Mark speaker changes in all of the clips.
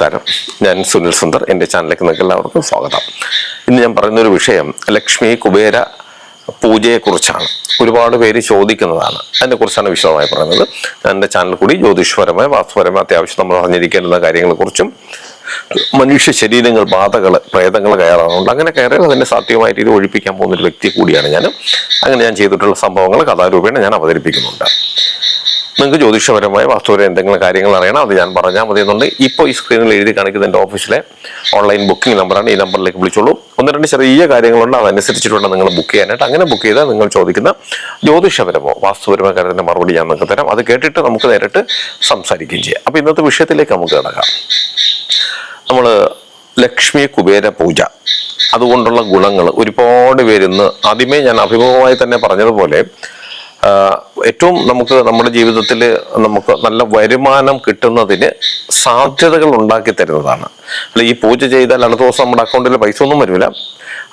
Speaker 1: നമസ്കാരം. ഞാൻ സുനിൽ സുന്ദർ. എന്റെ ചാനലിലേക്ക് നിങ്ങൾക്ക് എല്ലാവർക്കും സ്വാഗതം. ഇന്ന് ഞാൻ പറയുന്നൊരു വിഷയം ലക്ഷ്മി കുബേര പൂജയെക്കുറിച്ചാണ്. ഒരുപാട് പേര് ചോദിക്കുന്നതാണ്. അതിനെക്കുറിച്ചാണ് വിശദമായി പറയുന്നത്. ഞാൻ എന്റെ ചാനൽ കൂടി ജ്യോതിഷപരമായ വാസ്തുപരമായ അത്യാവശ്യം നമ്മൾ അറിഞ്ഞിരിക്കേണ്ട കാര്യങ്ങളെക്കുറിച്ചും മനുഷ്യ ശരീരങ്ങൾ ബാധകൾ പ്രേതങ്ങൾ കയറാറുണ്ട്. അങ്ങനെ കയറിയാൽ അതിന്റെ സാധ്യമായ രീതിയിൽ ഒഴിപ്പിക്കാൻ പോകുന്ന ഒരു വ്യക്തി കൂടിയാണ് ഞാൻ അങ്ങനെ ഞാൻ ചെയ്തിട്ടുള്ള സംഭവങ്ങൾ കഥാരൂപേണ ഞാൻ അവതരിപ്പിക്കുന്നുണ്ട്. നിങ്ങൾക്ക് ജ്യോതിഷപരമായ വാസ്തുപരമായ എന്തെങ്കിലും കാര്യങ്ങൾ അറിയണം അത് ഞാൻ പറഞ്ഞാൽ മതി എന്നുണ്ട്. ഇപ്പോൾ ഈ സ്ക്രീനിൽ എഴുതി കാണിക്കുന്ന എന്റെ ഓഫീസിലെ ഓൺലൈൻ ബുക്കിംഗ് നമ്പറാണ് ഈ നമ്പറിലേക്ക് വിളിച്ചോളൂ. ഒന്ന് രണ്ട് ചെറിയ കാര്യങ്ങളുണ്ട്. അതനുസരിച്ചിട്ട് വേണം നിങ്ങൾ ബുക്ക് ചെയ്യാനായിട്ട്. അങ്ങനെ ബുക്ക് ചെയ്താൽ നിങ്ങൾ ചോദിക്കുന്ന ജ്യോതിഷപരമോ വാസ്തുപരമോ കാര്യത്തിന്റെ മറുപടി ഞാൻ നിങ്ങൾക്ക് തരാം. അത് കേട്ടിട്ട് നമുക്ക് നേരിട്ട് സംസാരിക്കുകയും ചെയ്യാം. അപ്പോൾ ഇന്നത്തെ വിഷയത്തിലേക്ക് നമുക്ക് കിടക്കാം. നമ്മൾ ലക്ഷ്മി കുബേര പൂജ. അതുകൊണ്ടുള്ള ഗുണങ്ങൾ ഒരുപാട് പേര് ഇന്ന് ആദ്യമേ ഞാൻ അഭിമുഖമായി തന്നെ പറഞ്ഞതുപോലെ ഏറ്റവും നമുക്ക് നമ്മുടെ ജീവിതത്തിൽ നമുക്ക് നല്ല വരുമാനം കിട്ടുന്നതിന് സാധ്യതകൾ ഉണ്ടാക്കി തരുന്നതാണ്. അല്ല ഈ പൂജ ചെയ്താൽ അടുത്ത ദിവസം നമ്മുടെ അക്കൗണ്ടിൽ പൈസ ഒന്നും വരില്ല.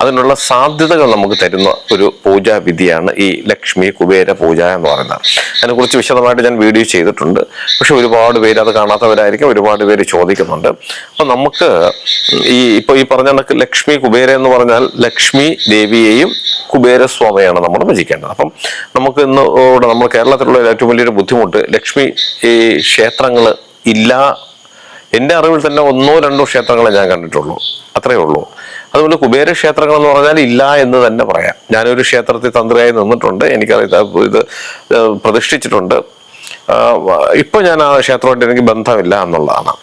Speaker 1: അതിനുള്ള സാധ്യതകൾ നമുക്ക് തരുന്ന ഒരു പൂജാ വിധിയാണ് ഈ ലക്ഷ്മി കുബേര പൂജ എന്ന് പറയുന്നത്. അതിനെക്കുറിച്ച് വിശദമായിട്ട് ഞാൻ വീഡിയോ ചെയ്തിട്ടുണ്ട്. പക്ഷെ ഒരുപാട് പേര് അത് കാണാത്തവരായിരിക്കും ഒരുപാട് പേര് ചോദിക്കുന്നുണ്ട്. അപ്പൊ നമുക്ക് ഈ ഇപ്പൊ ഈ പറഞ്ഞ കണക്ക് ലക്ഷ്മി കുബേര എന്ന് പറഞ്ഞാൽ ലക്ഷ്മി ദേവിയെയും കുബേരസ്വാമിയാണ് നമ്മൾ ഭജിക്കേണ്ടത്. അപ്പം നമുക്ക് ഇന്ന് നമ്മൾ കേരളത്തിലുള്ള ഏറ്റവും വലിയൊരു ബുദ്ധിമുട്ട് ലക്ഷ്മി ഈ ക്ഷേത്രങ്ങൾ ഇല്ല എന്റെ അറിവിൽ തന്നെ ഒന്നോ രണ്ടോ ക്ഷേത്രങ്ങളെ ഞാൻ കണ്ടിട്ടുള്ളൂ. അത്രയേ ഉള്ളൂ. അതുകൊണ്ട് കുബേര ക്ഷേത്രങ്ങൾ എന്ന് പറഞ്ഞാൽ ഇല്ല എന്ന് തന്നെ പറയാം. ഞാനൊരു ക്ഷേത്രത്തിൽ തന്ത്രിയായി നിന്നിട്ടുണ്ട്. എനിക്കറിയാം ഇത് പ്രതിഷ്ഠിച്ചിട്ടുണ്ട്. ഇപ്പൊ ഞാൻ ആ ക്ഷേത്രമായിട്ട് എനിക്ക് ബന്ധമില്ല എന്നുള്ളതാണ്.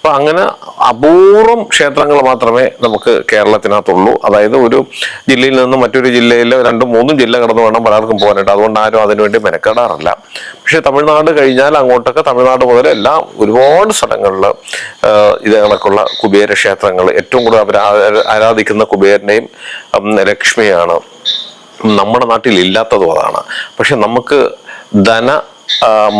Speaker 1: അപ്പൊ അങ്ങനെ അപൂർവം ക്ഷേത്രങ്ങൾ മാത്രമേ നമുക്ക് കേരളത്തിനകത്തുള്ളൂ. അതായത് ഒരു ജില്ലയിൽ നിന്ന് മറ്റൊരു ജില്ലയിൽ രണ്ടും മൂന്നും ജില്ല കടന്നു വേണം പലർക്കും പോകാനായിട്ട്. അതുകൊണ്ട് ആരും അതിനുവേണ്ടി മെനക്കെടാറില്ല. പക്ഷെ തമിഴ്നാട് കഴിഞ്ഞാൽ അങ്ങോട്ടൊക്കെ തമിഴ്നാട് മുതൽ എല്ലാം ഒരുപാട് സ്ഥലങ്ങളിൽ ഇത് കണക്കുള്ള കുബേര ക്ഷേത്രങ്ങൾ ഏറ്റവും കൂടുതൽ അവർ ആരാധിക്കുന്ന കുബേരനെയും ലക്ഷ്മിയാണ്. നമ്മുടെ നാട്ടിൽ ഇല്ലാത്തതും അതാണ്. പക്ഷെ നമുക്ക് ധന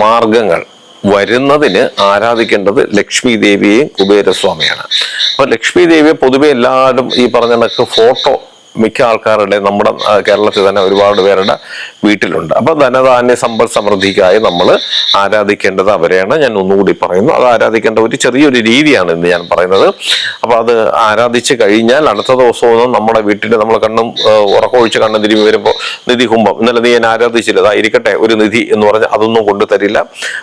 Speaker 1: മാർഗങ്ങൾ വരുന്നതിന് ആരാധിക്കേണ്ടത് ലക്ഷ്മി ദേവിയെയും കുബേരസ്വാമിയാണ്. അപ്പൊ ലക്ഷ്മി ദേവിയെ പൊതുവെ എല്ലാവരും ഈ പറഞ്ഞ കണക്ക് ഫോട്ടോ മിക്ക ആൾക്കാരുടെ നമ്മുടെ കേരളത്തിൽ തന്നെ ഒരുപാട് പേരുടെ വീട്ടിലുണ്ട്. അപ്പൊ ധനധാന്യ സമ്പൽ സമൃദ്ധിക്കായി നമ്മൾ ആരാധിക്കേണ്ടത് അവരെയാണ്. ഞാൻ ഒന്നുകൂടി പറയുന്നു. അത് ആരാധിക്കേണ്ട ഒരു ചെറിയൊരു രീതിയാണ് ഇന്ന് ഞാൻ പറയുന്നത്. അപ്പൊ അത് ആരാധിച്ചു കഴിഞ്ഞാൽ അടുത്ത ദിവസവും നമ്മുടെ വീട്ടിൽ നമ്മൾ കണ്ണും ഉറക്കമൊഴിച്ച് കണ്ണും തിരുമ്പി വരുമ്പോൾ നിധി കുംഭം. ഇന്നലെ നീ ഞാൻ ആരാധിച്ചില്ല. ഇരിക്കട്ടെ ഒരു നിധി എന്ന് പറഞ്ഞ് അതൊന്നും കൊണ്ടു തരില്ല.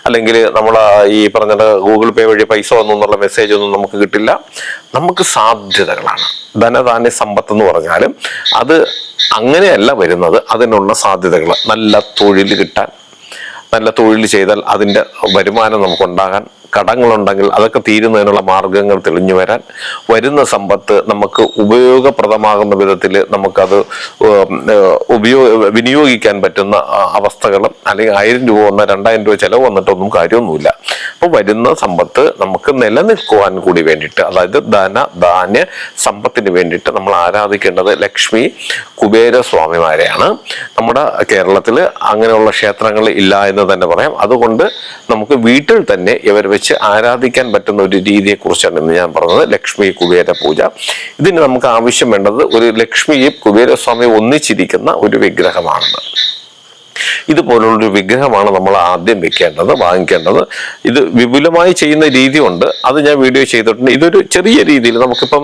Speaker 1: അല്ലെങ്കിൽ നമ്മൾ ഈ പറഞ്ഞ ഗൂഗിൾ പേ വഴി പൈസ വന്നു എന്നുള്ള മെസ്സേജ് ഒന്നും നമുക്ക് കിട്ടില്ല. നമുക്ക് സാധ്യതകളാണ്. ധനധാന്യ സമ്പത്ത് എന്ന് പറഞ്ഞാലും അത് അങ്ങനെയല്ല വരുന്നത്. അതിനുള്ള സാധ്യതകൾ നല്ല തൊഴിൽ കിട്ടാൻ നല്ല തൊഴിൽ ചെയ്താൽ അതിന്റെ വരുമാനം നമുക്കുണ്ടാകാൻ കടങ്ങളുണ്ടെങ്കിൽ അതൊക്കെ തീരുന്നതിനുള്ള മാർഗങ്ങൾ തെളിഞ്ഞു വരാൻ വരുന്ന സമ്പത്ത് നമുക്ക് ഉപയോഗപ്രദമാകുന്ന വിധത്തിൽ നമുക്കത് ഉപയോഗ വിനിയോഗിക്കാൻ പറ്റുന്ന അവസ്ഥകളും അല്ലെങ്കിൽ ആയിരം രൂപ വന്ന രണ്ടായിരം രൂപ ചിലവ് വന്നിട്ടൊന്നും കാര്യമൊന്നുമില്ല. അപ്പോൾ വരുന്ന സമ്പത്ത് നമുക്ക് നിലനിൽക്കുവാൻ കൂടി വേണ്ടിയിട്ട് അതായത് ധന ധാന്യ സമ്പത്തിന് വേണ്ടിയിട്ട് നമ്മൾ ആരാധിക്കേണ്ടത് ലക്ഷ്മി കുബേരസ്വാമിമാരെയാണ്. നമ്മുടെ കേരളത്തിൽ അങ്ങനെയുള്ള ക്ഷേത്രങ്ങൾ ഇല്ല എന്ന് തന്നെ പറയാം. അതുകൊണ്ട് നമുക്ക് വീട്ടിൽ തന്നെ ഇവർ വെച്ച് ആരാധിക്കാൻ പറ്റുന്ന ഒരു രീതിയെ കുറിച്ചാണ് ഇന്ന് ഞാൻ പറഞ്ഞത്. ലക്ഷ്മി കുബേര പൂജ. ഇതിന് നമുക്ക് ആവശ്യം വേണ്ടത് ഒരു ലക്ഷ്മിയും കുബേരസ്വാമി ഒന്നിച്ചിരിക്കുന്ന ഒരു വിഗ്രഹമാണെന്ന്. ഇതുപോലുള്ളൊരു വിഗ്രഹമാണ് നമ്മൾ ആദ്യം വെക്കേണ്ടത് വാങ്ങിക്കേണ്ടത്. ഇത് വിപുലമായി ചെയ്യുന്ന രീതിയുണ്ട്. അത് ഞാൻ വീഡിയോ ചെയ്തിട്ടുണ്ട്. ഇതൊരു ചെറിയ രീതിയിൽ നമുക്കിപ്പം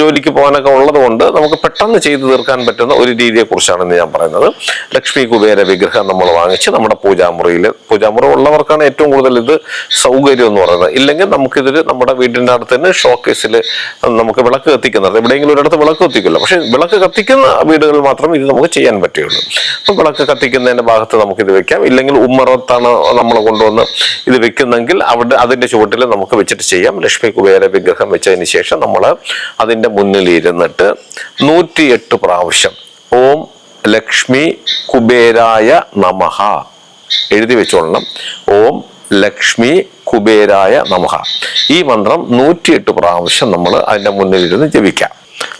Speaker 1: ജോലിക്ക് പോകാനൊക്കെ ഉള്ളത് കൊണ്ട് നമുക്ക് പെട്ടെന്ന് ചെയ്തു തീർക്കാൻ പറ്റുന്ന ഒരു രീതിയെ കുറിച്ചാണ് ഇന്ന് ഞാൻ പറയുന്നത്. ലക്ഷ്മി കുബേര വിഗ്രഹം നമ്മൾ വാങ്ങിച്ച് നമ്മുടെ പൂജാമുറിയിൽ പൂജാമുറി ഉള്ളവർക്കാണ് ഏറ്റവും കൂടുതൽ ഇത് സൗകര്യം എന്ന് പറയുന്നത്. ഇല്ലെങ്കിൽ നമുക്കിതൊരു നമ്മുടെ വീടിന്റെ അടുത്ത് തന്നെ ഷോക്കേസിൽ നമുക്ക് വിളക്ക് കത്തിക്കുന്നത്. എവിടെയെങ്കിലും ഒരിടത്ത് വിളക്ക് കത്തിക്കില്ല. പക്ഷേ വിളക്ക് കത്തിക്കുന്ന വീടുകളിൽ മാത്രമേ ഇത് നമുക്ക് ചെയ്യാൻ പറ്റുകയുള്ളൂ. അപ്പം വിളക്ക് കത്തിക്കുന്നതിന്റെ ഭാഗത്ത് നമുക്ക് ഇത് വെക്കാം. ഇല്ലെങ്കിൽ ഉമ്മറത്താണ് നമ്മൾ കൊണ്ടുവന്ന് ഇത് വെക്കുന്നെങ്കിൽ അവിടെ അതിന്റെ ചുവട്ടിൽ നമുക്ക് വെച്ചിട്ട് ചെയ്യാം. ലക്ഷ്മി കുബേര വിഗ്രഹം വെച്ചതിന് ശേഷം നമ്മൾ അതിന്റെ മുന്നിൽ ഇരുന്നിട്ട് നൂറ്റിയെട്ട് പ്രാവശ്യം ഓം ലക്ഷ്മി കുബേരായ നമഹ എഴുതി വെച്ചോളണം. ഓം ലക്ഷ്മി കുബേരായ നമഹ ഈ മന്ത്രം നൂറ്റിയെട്ട് പ്രാവശ്യം നമ്മൾ അതിന്റെ മുന്നിലിരുന്ന് ജപിക്കാം.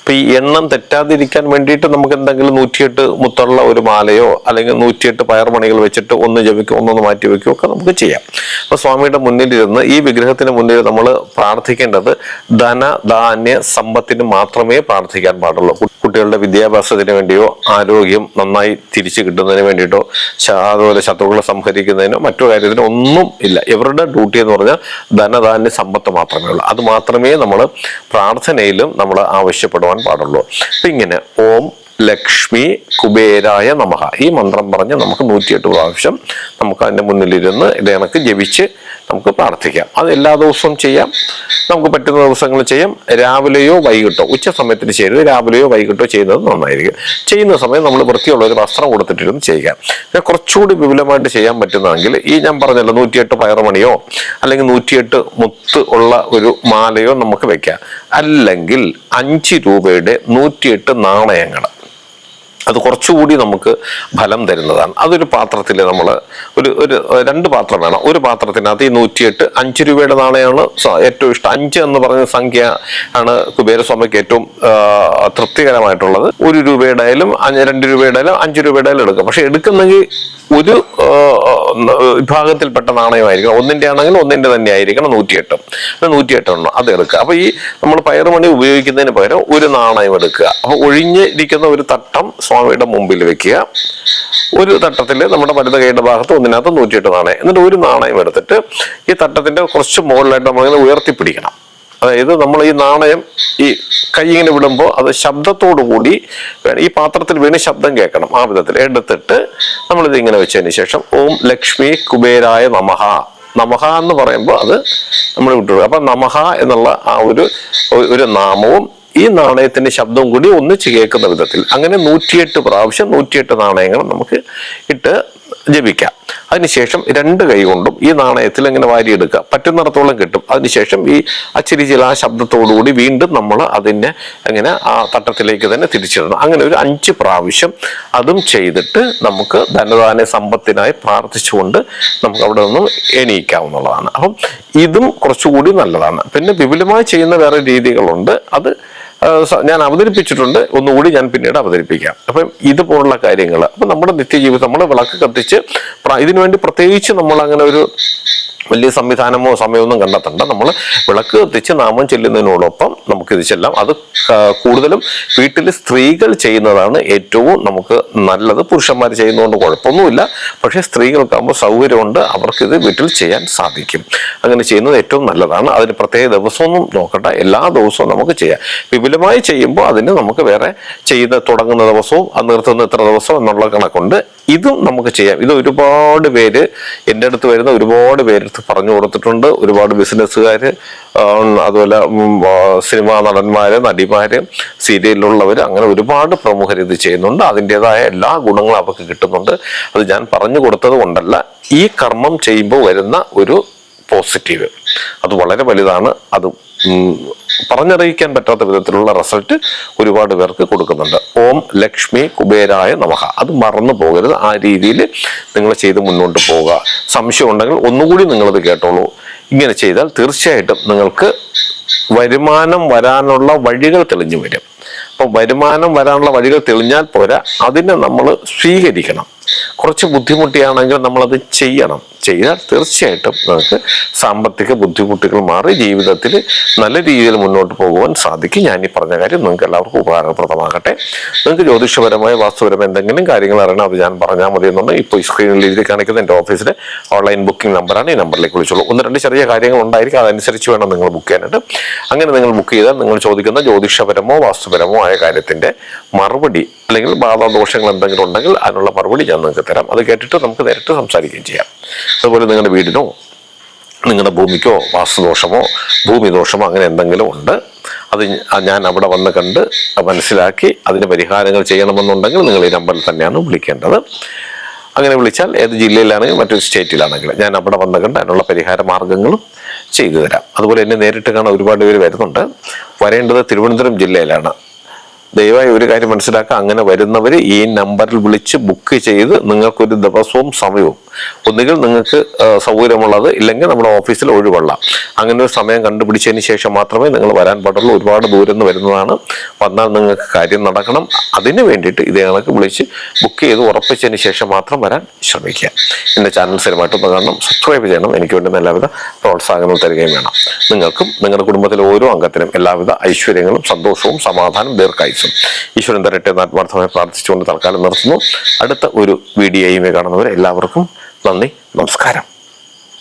Speaker 1: അപ്പൊ ഈ എണ്ണം തെറ്റാതിരിക്കാൻ വേണ്ടിയിട്ട് നമുക്ക് എന്തെങ്കിലും നൂറ്റിയെട്ട് മുത്തുള്ള ഒരു മാലയോ അല്ലെങ്കിൽ നൂറ്റിയെട്ട് പയർമണികൾ വെച്ചിട്ട് ഒന്ന് ജപിക്കോ ഒന്നൊന്ന് മാറ്റി വെക്കുകയോ ഒക്കെ നമുക്ക് ചെയ്യാം. അപ്പൊ സ്വാമിയുടെ മുന്നിലിരുന്ന് ഈ വിഗ്രഹത്തിന് മുന്നിൽ നമ്മൾ പ്രാർത്ഥിക്കേണ്ടത് ധന ധാന്യ സമ്പത്തിന് മാത്രമേ പ്രാർത്ഥിക്കാൻ പാടുള്ളൂ. കുട്ടികളുടെ വിദ്യാഭ്യാസത്തിന് വേണ്ടിയോ ആരോഗ്യം നന്നായി തിരിച്ചു കിട്ടുന്നതിന് വേണ്ടിയിട്ടോ അതുപോലെ ശത്രുക്കളെ സംഹരിക്കുന്നതിനോ മറ്റു കാര്യത്തിനോ ഒന്നും ഇല്ല. ഇവരുടെ ഡ്യൂട്ടി എന്ന് പറഞ്ഞാൽ ധനധാന്യ സമ്പത്ത് മാത്രമേ ഉള്ളൂ. അത് മാത്രമേ നമ്മൾ പ്രാർത്ഥനയിലും നമ്മൾ ആവശ്യപ്പെടുവാൻ പാടുള്ളൂ. അപ്പൊ ഇങ്ങനെ ഓം ലക്ഷ്മി കുബേരായ നമഹ. ഈ മന്ത്രം പറഞ്ഞ് നമുക്ക് നൂറ്റിയെട്ട് പ്രാവശ്യം നമുക്ക് അതിന്റെ മുന്നിലിരുന്ന് ഇത് കണക്ക് ജപിച്ച് നമുക്ക് പ്രാർത്ഥിക്കാം. അത് എല്ലാ ദിവസവും ചെയ്യാം. നമുക്ക് പറ്റുന്ന ദിവസങ്ങളിൽ ചെയ്യാം. രാവിലെയോ വൈകിട്ടോ ഉച്ച സമയത്തിന് ചെയ്യരുത്. രാവിലെയോ വൈകിട്ടോ ചെയ്യുന്നത് നന്നായിരിക്കും. ചെയ്യുന്ന സമയം നമ്മൾ വൃത്തിയുള്ള ഒരു വസ്ത്രം കൊടുത്തിട്ടിരുന്ന് ചെയ്യുക. പിന്നെ കുറച്ചുകൂടി വിപുലമായിട്ട് ചെയ്യാൻ പറ്റുന്നതെങ്കിൽ ഈ ഞാൻ പറഞ്ഞല്ലോ നൂറ്റിയെട്ട് പയറുമണിയോ അല്ലെങ്കിൽ നൂറ്റിയെട്ട് മുത്ത് ഉള്ള ഒരു മാലയോ നമുക്ക് വെക്കാം. അല്ലെങ്കിൽ അഞ്ച് രൂപയുടെ നൂറ്റിയെട്ട് നാണയങ്ങൾ അത് കുറച്ചുകൂടി നമുക്ക് ഫലം തരുന്നതാണ്. അതൊരു പാത്രത്തിൽ നമ്മൾ ഒരു ഒരു രണ്ട് പാത്രം വേണം. ഒരു പാത്രത്തിനകത്ത് ഈ നൂറ്റിയെട്ട് അഞ്ച് രൂപയുടെ നാണയമാണ് ഏറ്റവും ഇഷ്ടം. അഞ്ച് എന്ന് പറഞ്ഞ സംഖ്യ ആണ് കുബേരസ്വാമിക്ക് ഏറ്റവും തൃപ്തികരമായിട്ടുള്ളത്. ഒരു രൂപയുടെ ആയാലും അഞ്ച് രണ്ട് രൂപയുടെ ആയാലും അഞ്ച് രൂപയുടെ ആയാലും എടുക്കാം. പക്ഷെ എടുക്കുന്നെങ്കിൽ ഒരു വിഭാഗത്തിൽപ്പെട്ട നാണയമായിരിക്കണം. ഒന്നിന്റെ ആണെങ്കിൽ ഒന്നിന്റെ തന്നെ ആയിരിക്കണം നൂറ്റിയെട്ട്. നൂറ്റിയെട്ട് എണ്ണം അത് എടുക്കുക. അപ്പൊ ഈ നമ്മൾ പയറുമണി ഉപയോഗിക്കുന്നതിന് പകരം ഒരു നാണയം എടുക്കുക. അപ്പൊ ഒഴിഞ്ഞിരിക്കുന്ന ഒരു തട്ടം സ്വാമിയുടെ മുമ്പിൽ വെക്കുക. ഒരു തട്ടത്തിൽ നമ്മുടെ വലത് കൈയുടെ ഭാഗത്ത് ഒന്നിനകത്ത് നൂറ്റിയെട്ട് നാണയം. എന്നിട്ട് ഒരു നാണയം എടുത്തിട്ട് ഈ തട്ടത്തിന്റെ കുറച്ച് മുകളിലായിട്ട് നമ്മളിങ്ങനെ ഉയർത്തിപ്പിടിക്കണം. അതായത് നമ്മൾ ഈ നാണയം ഈ കൈ ഇങ്ങനെ വിടുമ്പോൾ അത് ശബ്ദത്തോടു കൂടി ഈ പാത്രത്തിൽ വീണ് ശബ്ദം കേൾക്കണം. ആ വിധത്തിൽ എടുത്തിട്ട് നമ്മളിത് ഇങ്ങനെ വെച്ചതിന് ശേഷം ഓം ലക്ഷ്മി കുബേരായ നമഹ. നമഹ എന്ന് പറയുമ്പോൾ അത് നമ്മൾ വിട്ടു അപ്പൊ നമഹ എന്നുള്ള ആ ഒരു ഒരു നാമവും ഈ നാണയത്തിന്റെ ശബ്ദവും കൂടി ഒന്നിച്ച് കേൾക്കുന്ന വിധത്തിൽ അങ്ങനെ നൂറ്റിയെട്ട് പ്രാവശ്യം നൂറ്റിയെട്ട് നാണയങ്ങൾ നമുക്ക് ഇട്ട് ജപിക്കാം. അതിനുശേഷം രണ്ട് കൈകൊണ്ടും ഈ നാണയത്തിൽ ഇങ്ങനെ വാരിയെടുക്കുക. പറ്റുന്നിടത്തോളം കിട്ടും. അതിനുശേഷം ഈ അച്ചിരി ചില ശബ്ദത്തോടുകൂടി വീണ്ടും നമ്മൾ അതിനെ അങ്ങനെ ആ തട്ടത്തിലേക്ക് തന്നെ തിരിച്ചിടണം. അങ്ങനെ ഒരു അഞ്ച് പ്രാവശ്യം അതും ചെയ്തിട്ട് നമുക്ക് ധനദാന സമ്പത്തിനായി പ്രാർത്ഥിച്ചുകൊണ്ട് നമുക്ക് അവിടെ നിന്നും എണീക്കാവുന്നതാണ്. അപ്പം ഇതും കുറച്ചുകൂടി നല്ലതാണ്. പിന്നെ വിപുലമായി ചെയ്യുന്ന വേറെ രീതികളുണ്ട്. അത് ഞാൻ അവതരിപ്പിച്ചിട്ടുണ്ട്. ഒന്നുകൂടി ഞാൻ പിന്നീട് അവതരിപ്പിക്കാം. അപ്പം ഇതുപോലുള്ള കാര്യങ്ങൾ അപ്പം നമ്മുടെ നിത്യജീവിതം നമ്മൾ വിളക്ക് കത്തിച്ച് ഇതിനുവേണ്ടി വേണ്ടി പ്രത്യേകിച്ച് നമ്മൾ അങ്ങനെ ഒരു വലിയ സംവിധാനമോ സമയമൊന്നും കണ്ടെത്തണ്ട. നമ്മൾ വിളക്ക് കത്തിച്ച് നാമം ചെല്ലുന്നതിനോടൊപ്പം നമുക്കിത് ചെല്ലാം. അത് കൂടുതലും വീട്ടിൽ സ്ത്രീകൾ ചെയ്യുന്നതാണ് ഏറ്റവും നമുക്ക് നല്ലത്. പുരുഷന്മാർ ചെയ്യുന്നതുകൊണ്ട് കുഴപ്പമൊന്നുമില്ല. പക്ഷേ സ്ത്രീകൾക്കാകുമ്പോൾ സൗകര്യമുണ്ട്. അവർക്കിത് വീട്ടിൽ ചെയ്യാൻ സാധിക്കും. അങ്ങനെ ചെയ്യുന്നത് ഏറ്റവും നല്ലതാണ്. അതിന് പ്രത്യേക ദിവസമൊന്നും നോക്കണ്ട. എല്ലാ ദിവസവും നമുക്ക് ചെയ്യാം. വിപുലമായി ചെയ്യുമ്പോൾ അതിന് നമുക്ക് വേറെ ചെയ്യുന്ന തുടങ്ങുന്ന ദിവസവും നിർത്തുന്ന ഇത്ര ദിവസം എന്നുള്ള കണക്കുണ്ട്. ഇതും നമുക്ക് ചെയ്യാം. ഇത് ഒരുപാട് പേര് എന്റെ അടുത്ത് വരുന്ന ഒരുപാട് പേര് പറഞ്ഞു കൊടുത്തിട്ടുണ്ട്. ഒരുപാട് ബിസിനസ്സുകാർ അതുപോലെ സിനിമാ നടന്മാർ നടിമാർ സീരിയലിലുള്ളവർ അങ്ങനെ ഒരുപാട് പ്രമുഖർ ഇത് ചെയ്യുന്നുണ്ട്. അതിന്റെതായ എല്ലാ ഗുണങ്ങളും അവർക്ക് കിട്ടുന്നുണ്ട്. അത് ഞാൻ പറഞ്ഞു കൊടുത്തത് കൊണ്ടല്ല ഈ കർമ്മം ചെയ്യുമ്പോൾ വരുന്ന ഒരു പോസിറ്റീവ്. അത് വളരെ വലുതാണ്. അത് പറഞ്ഞറിയിക്കാൻ പറ്റാത്ത വിധത്തിലുള്ള റിസൾട്ട് ഒരുപാട് പേർക്ക് കൊടുക്കുന്നുണ്ട്. ഓം ലക്ഷ്മി കുബേരായ നമഹ അത് മറന്നു പോകരുത്. ആ രീതിയിൽ നിങ്ങൾ ചെയ്ത് മുന്നോട്ട് പോവുക. സംശയം ഉണ്ടെങ്കിൽ ഒന്നുകൂടി നിങ്ങളത് കേട്ടോളൂ. ഇങ്ങനെ ചെയ്താൽ തീർച്ചയായിട്ടും നിങ്ങൾക്ക് വരുമാനം വരാനുള്ള വഴികൾ തെളിഞ്ഞു വരും. അപ്പം വരുമാനം വരാനുള്ള വഴികൾ തെളിഞ്ഞാൽ പോരാ. അതിനെ നമ്മൾ സ്വീകരിക്കണം. കുറച്ച് ബുദ്ധിമുട്ടിയാണെങ്കിൽ നമ്മളത് ചെയ്യണം. ചെയ്താൽ തീർച്ചയായിട്ടും നമുക്ക് സാമ്പത്തിക ബുദ്ധിമുട്ടുകൾ മാറി ജീവിതത്തിൽ നല്ല രീതിയിൽ മുന്നോട്ട് പോകുവാൻ സാധിക്കും. ഞാൻ ഈ പറഞ്ഞ കാര്യം നിങ്ങൾക്ക് എല്ലാവർക്കും ഉപകാരപ്രദമാകട്ടെ. നിങ്ങൾക്ക് ജ്യോതിഷപരമായ വാസ്തുപരമായ എന്തെങ്കിലും കാര്യങ്ങൾ അറിയണം അത് ഞാൻ പറഞ്ഞാൽ മതി എന്നുണ്ടെങ്കിൽ ഇപ്പോൾ ഈ സ്ക്രീനിൽ എഴുതി കാണിക്കുന്ന എന്റെ ഓഫീസിലെ ഓൺലൈൻ ബുക്കിംഗ് നമ്പറാണ് ഈ നമ്പറിലേക്ക് വിളിച്ചോളൂ. ഒന്ന് രണ്ട് ചെറിയ കാര്യങ്ങൾ ഉണ്ടായിരിക്കും. അതനുസരിച്ച് വേണം നിങ്ങൾ ബുക്ക് ചെയ്യാനായിട്ട്. അങ്ങനെ നിങ്ങൾ ബുക്ക് ചെയ്താൽ നിങ്ങൾ ചോദിക്കുന്ന ജ്യോതിഷപരമോ വാസ്തുപരമോ ആയ കാര്യത്തിന്റെ മറുപടി അല്ലെങ്കിൽ ബാധാദോഷങ്ങൾ എന്തെങ്കിലും ഉണ്ടെങ്കിൽ അതിനുള്ള മറുപടി ഞാൻ നിങ്ങൾക്ക് തരാം. അത് കേട്ടിട്ട് നമുക്ക് നേരിട്ട് സംസാരിക്കുകയും ചെയ്യാം. അതുപോലെ നിങ്ങളുടെ വീടിനോ നിങ്ങളുടെ ഭൂമിക്കോ വാസ്തുദോഷമോ ഭൂമി ദോഷമോ അങ്ങനെ എന്തെങ്കിലും ഉണ്ട് അത് ഞാൻ അവിടെ വന്ന് കണ്ട് മനസ്സിലാക്കി അതിന് പരിഹാരങ്ങൾ ചെയ്യണമെന്നുണ്ടെങ്കിൽ നിങ്ങൾ ഈ നമ്പറിൽ തന്നെയാണ് വിളിക്കേണ്ടത്. അങ്ങനെ വിളിച്ചാൽ ഏത് ജില്ലയിലാണെങ്കിലും മറ്റൊരു സ്റ്റേറ്റിലാണെങ്കിലും ഞാൻ അവിടെ വന്ന് കണ്ട് അതിനുള്ള പരിഹാര മാർഗങ്ങളും ചെയ്തു തരാം. അതുപോലെ എന്നെ നേരിട്ട് കാണാൻ ഒരുപാട് പേര് വരുന്നുണ്ട്. വരേണ്ടത് തിരുവനന്തപുരം ജില്ലയിലാണ്. ദയവായി ഒരു കാര്യം മനസ്സിലാക്കുക. അങ്ങനെ വരുന്നവർ ഈ നമ്പറിൽ വിളിച്ച് ബുക്ക് ചെയ്ത് നിങ്ങൾക്കൊരു ദിവസവും സമയവും ഒന്നുകിൽ നിങ്ങൾക്ക് സൗകര്യമുള്ളത് ഇല്ലെങ്കിൽ നമ്മുടെ ഓഫീസിൽ ഒഴിവുള്ള. അങ്ങനെ ഒരു സമയം കണ്ടുപിടിച്ചതിന് ശേഷം മാത്രമേ നിങ്ങൾ വരാൻ പാടുള്ളൂ. ഒരുപാട് ദൂരം നിന്ന് വരുന്നതാണ്. വന്നാൽ നിങ്ങൾക്ക് കാര്യം നടക്കണം. അതിന് വേണ്ടിയിട്ട് ഇതേ കണക്ക് വിളിച്ച് ബുക്ക് ചെയ്ത് ഉറപ്പിച്ചതിന് ശേഷം മാത്രം വരാൻ ശ്രമിക്കുക. എന്റെ ചാനൽ സ്ഥിരമായിട്ടൊന്ന് കാണണം. സബ്സ്ക്രൈബ് ചെയ്യണം. എനിക്ക് വേണ്ടി എല്ലാവിധ പ്രോത്സാഹനങ്ങൾ തരികയും വേണം. നിങ്ങൾക്കും നിങ്ങളുടെ കുടുംബത്തിലെ ഓരോ അംഗത്തിനും എല്ലാവിധ ഐശ്വര്യങ്ങളും സന്തോഷവും സമാധാനം ദീർഘായുസും ഈശ്വരൻ തരട്ടെ എന്ന് ആത്മാർത്ഥമായി പ്രാർത്ഥിച്ചുകൊണ്ട് തൽക്കാലം നിർത്തുന്നു. അടുത്ത ഒരു വീഡിയോയുമേ കാണുന്നവരെ എല്ലാവർക്കും നന്ദി നമസ്കാരം